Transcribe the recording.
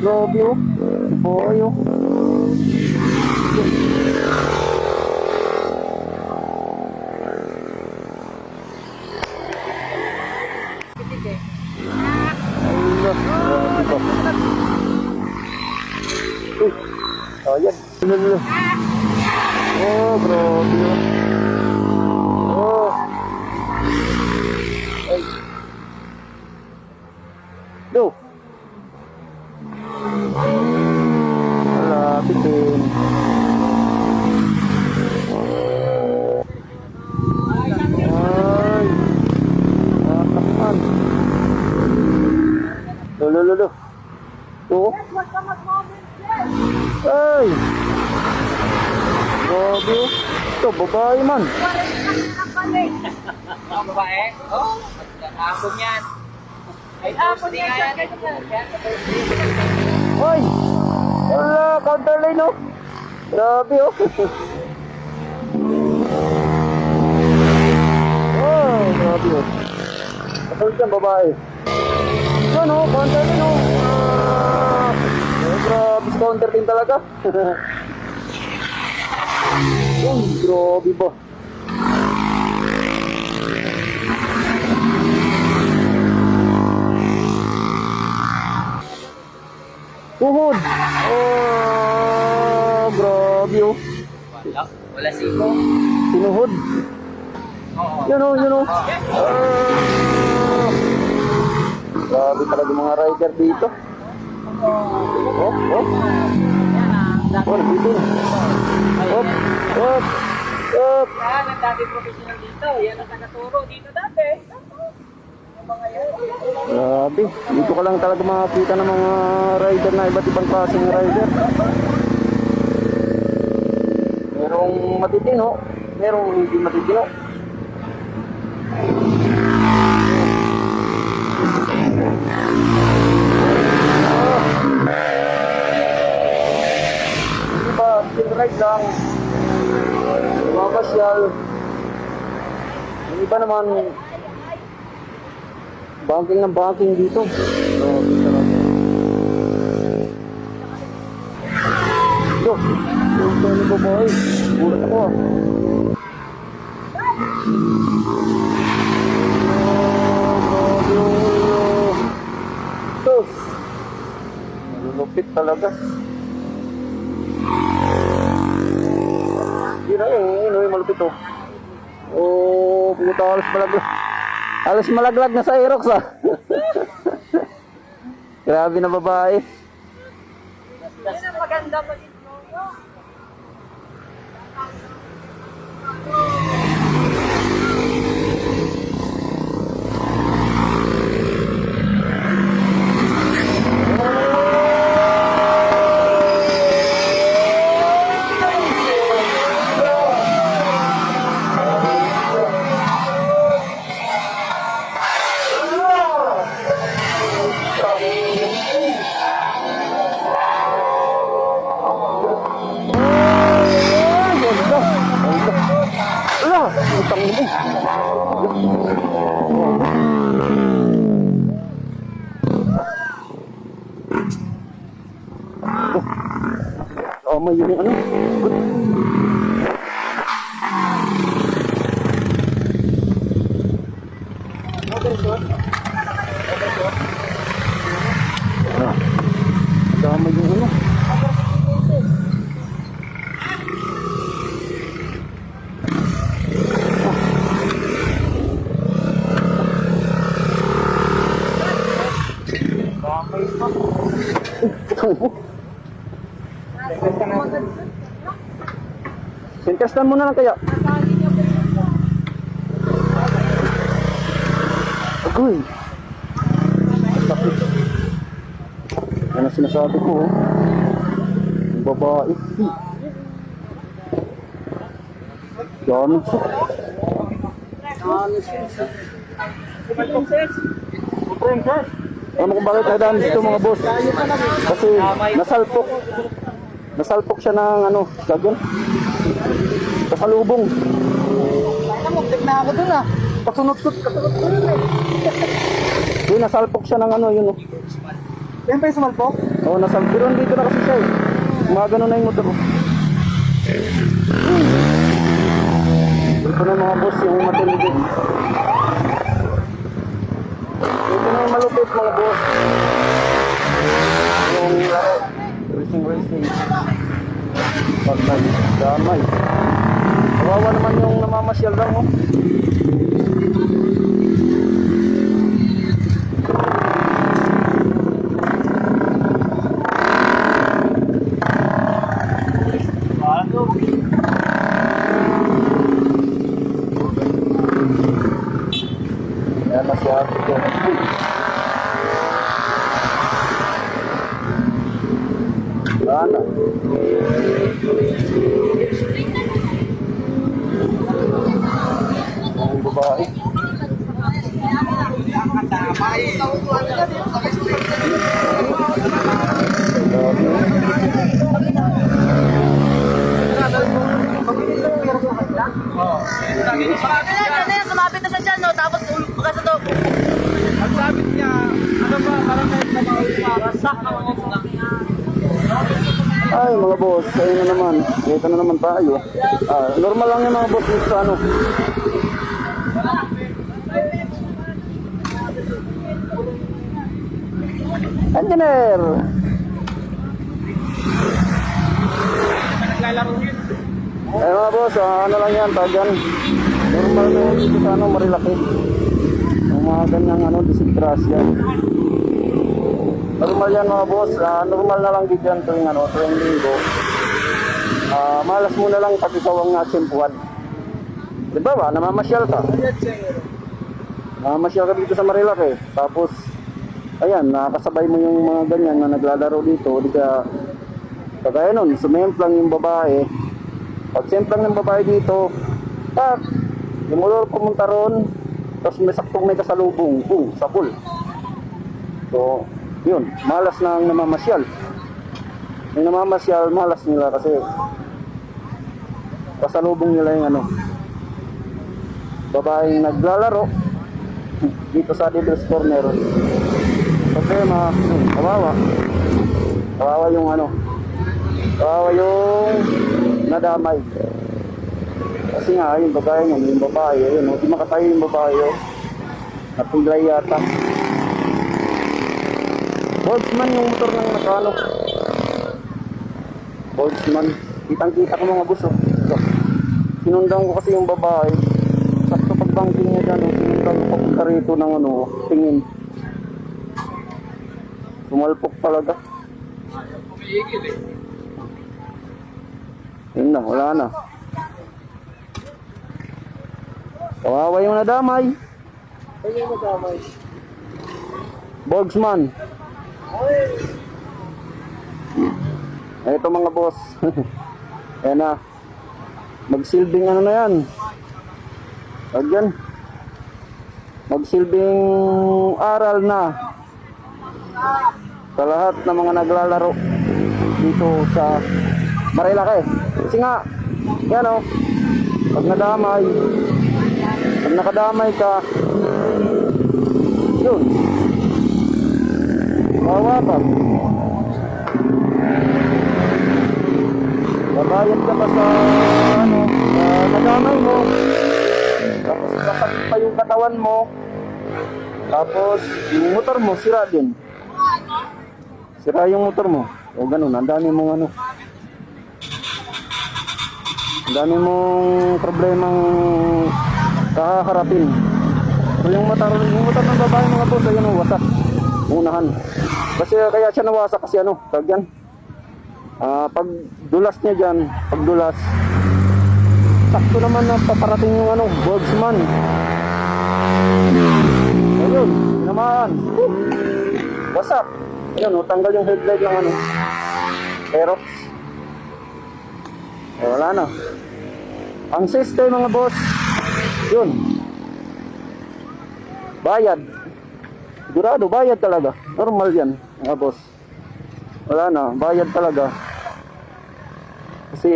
grabe oh. Boy oh. Ayan. Oh, grabe. Oh. Ay. Do. Malapit din. Ay. Matakpan. Lo, lo, lo, lo. Oo. Ay. Grabe. oh. Ito, babae man. Ang babae? Oo. Oh, Apong yan. Ay, apong yan. Ay. Wala, counter line oh. Grabe oh. oh, grabe oh. Katulad yan, babae. Yan oh, counter line oh. Ah, grabe, counter din talaga. Uy, grabe ba. Tuhod. Oh, grabe oh. Wala. Wala siko. Tinuhod. Oo. Yun oh, yun oh. Ah. Grabe talaga mga rider dito. Oh, oh. Oh, dito. Hop, hop, hop. Yan, ang dati professional dito. Yan ang tagaturo dito dati. Grabe. Dito ka lang talaga makakita ng mga rider na iba't ibang klaseng rider. Merong matitino, merong hindi matitino. Diba, still ride lang. Pasyal. Yung iba naman, Banking ng banking dito. Talaga. Yo, yung Tony Boboy. Gulat ako ah. Oh, grabe yung... Sus! Malulupit talaga. Na eh, ano yung malupit oh. Oh, puta alas malaglag. Alas malaglag na sa Aerox ah. Grabe na babae. Ang maganda pa dito. Oh, may yun yung ano. Ah, dama yung ano. Sinterstan mo na lang kaya. Agoy. Sakit. Yan ang sinasabi ko. oh. Yung babae. Damage siya. Alam mo kung bakit nadaan dito mga boss? Kasi nasalpok. Nasalpok siya ng ano, gagawin. Kasalubong. Namuntik na ako dun ah. Kasunod-sunod, kasunod-sunod eh. Yun, nasalpok siya ng ano, yun oh. Yan pa yung sumalpok? Oo, nasa pero dito na kasi siya eh. Gumagano na yung motor. Ito na mga boss, yung na yung malupit mga boss. Yung laro. Racing racing. Patay. Damay. Kawawa naman yung namamasyal lang oh. Yan na si ate ko. Sana. Ang babae. Grabe. Ano yan, ano yan, sumabit na siya dyan, no? Tapos, ulog ka sa to. Ang sabi niya, ano ba, parang kahit na para sa Ay mga boss, ayun na naman. Ito na naman tayo. Ah, normal lang yung mga boss dito sa ano. Engineer! naglalaro yun. Eh mga boss, ah, ano lang yan, tagan. Normal na yun dito sa ano, marilaki. Yung mga ganyang ano, disgrasya. Normal yan mga boss, ah, normal na lang dito yan tuwing ano, tuwing linggo. Ah, malas mo na lang pag ikaw ang natsimpuan. Di ba ba, namamasyal ka? Namamasyal ka dito sa Marilaki. Tapos, ayan, nakakasabay mo yung mga ganyan na naglalaro dito. Di ka, kagaya nun, sumemplang yung babae. Pag semplang ng babae dito, tak, yung motor pumunta ron, tapos may saktong may kasalubong, boom, sa pool. So, yun, malas na ang namamasyal. Yung namamasyal, malas nila kasi pasalubong nila yung ano, babaeng naglalaro dito sa Devil's Corner. Problema, hmm, kawawa. Kawawa yung ano, kawawa yung nadamay. Kasi nga, yung babae niya, yung babae, yun, hindi makatayo yung babae, oh. Napiglay yata. Boltzmann yung motor ng nakano. Boltzmann. Kitang-kita ko mga gusto. So, sinundan ko kasi yung babae. Sakto pagbangking niya dyan, oh, sinundan ko papunta rito ng ano, tingin. Sumalpok talaga. Umiigil eh. Yun na, wala na. Kawawa yung nadamay. Ano yung madamay? Bogsman. Ito mga boss. Ayan na. Magsilbing ano na yan. Wag yan. Magsilbing aral na. Sa lahat ng mga naglalaro dito sa Marilake. Kasi nga, yan o. Pag nadamay, pag nakadamay ka, yun, Kawawa pa. Babayad ka pa sa ano, sa nadamay mo. Tapos sasakit pa yung katawan mo. Tapos yung motor mo sira din. Sira yung motor mo. O ganun, ang dami mong ano. Dami mong problemang kakaharapin. So yung motor, yung motor ng babae mga boss, ayun ang wasak. Unahan. Kasi kaya siya nawasak kasi ano, tag yan. Ah, pag dulas niya diyan, pag dulas, sakto naman na paparating yung ano, Boltzmann. Ayun, tinamaan. Woo! Wasak. Ayun, oh, tanggal yung headlight ng ano. Aerox. Eh, wala na. Ang system mga boss, yun. Bayad. Sigurado, bayad talaga. Normal yan, mga boss. Wala na, bayad talaga. Kasi